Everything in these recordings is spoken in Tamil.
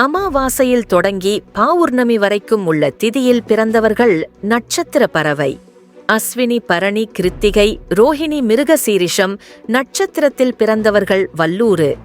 அமாவாசையில் தொடங்கி பாவுர்ணமி வரைக்கும் உள்ள திதியில் பிறந்தவர்கள் நட்சத்திர பறவை. அஸ்வினி பரணி கிருத்திகை ரோஹிணி மிருகசீரிஷம் நட்சத்திரத்தில் பிறந்தவர்கள் வல்லூறு.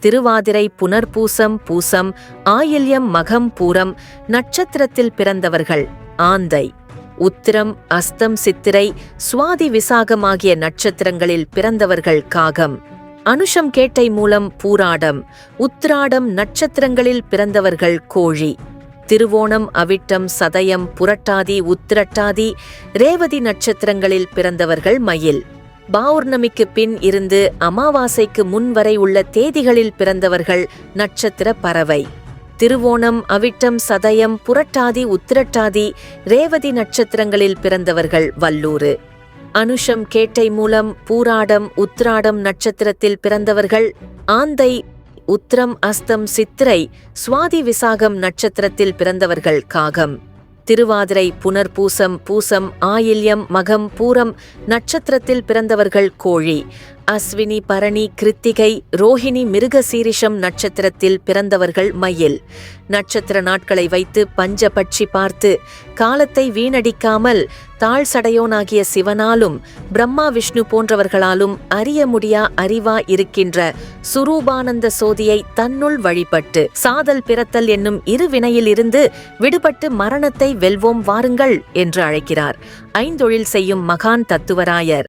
திருவாதிரை புனர்பூசம் பூசம் ஆயில்யம் மகம் பூரம் நட்சத்திரத்தில் பிறந்தவர்கள் ஆந்தை. உத்திரம் அஸ்தம் சித்திரை சுவாதி விசாகம் ஆகிய நட்சத்திரங்களில் பிறந்தவர்கள் காகம். அனுஷம் கேட்டை மூலம் பூராடம் உத்திராடம் நட்சத்திரங்களில் பிறந்தவர்கள் கோழி. திருவோணம் அவிட்டம் சதயம் புரட்டாதி உத்திரட்டாதி ரேவதி நட்சத்திரங்களில் பிறந்தவர்கள் மயில். பௌர்ணமிக்கு பின் இருந்து அமாவாசைக்கு முன் வரை உள்ள தேதிகளில் பிறந்தவர்கள் நட்சத்திர பறவை. திருவோணம் அவிட்டம் சதயம் புரட்டாதி உத்திரட்டாதி ரேவதி நட்சத்திரங்களில் பிறந்தவர்கள் வல்லூறு. அனுஷம் கேட்டை மூலம் பூராடம் உத்ராடம் நட்சத்திரத்தில் பிறந்தவர்கள் ஆந்தை உத்திரம் அஸ்தம் சித்திரை சுவாதி விசாகம் நட்சத்திரத்தில் பிறந்தவர்கள் காகம். திருவாதிரை புனர்பூசம் பூசம் ஆயில்யம் மகம் பூரம் நட்சத்திரத்தில் பிறந்தவர்கள் கோழி. அஸ்வினி பரணி கிருத்திகை ரோஹிணி மிருகசீரிஷம் நட்சத்திரத்தில் பிறந்தவர்கள் மயில். நட்சத்திர நாட்களை வைத்து பஞ்சபட்சி பார்த்து காலத்தை வீணடிக்காமல் தாழ் சடையோனாகிய சிவனாலும் பிரம்மா விஷ்ணு போன்றவர்களாலும் அறிய முடியா அறிவா இருக்கின்ற சுரூபானந்த சோதியை தன்னுள் வழிபட்டு சாதல் பிறத்தல் என்னும் இரு வினையிலிருந்து விடுபட்டு மரணத்தை வெல்வோம் வாருங்கள் என்று அழைக்கிறார். ஐந்தொழில் செய்யும் மகான் தத்துவராயர்.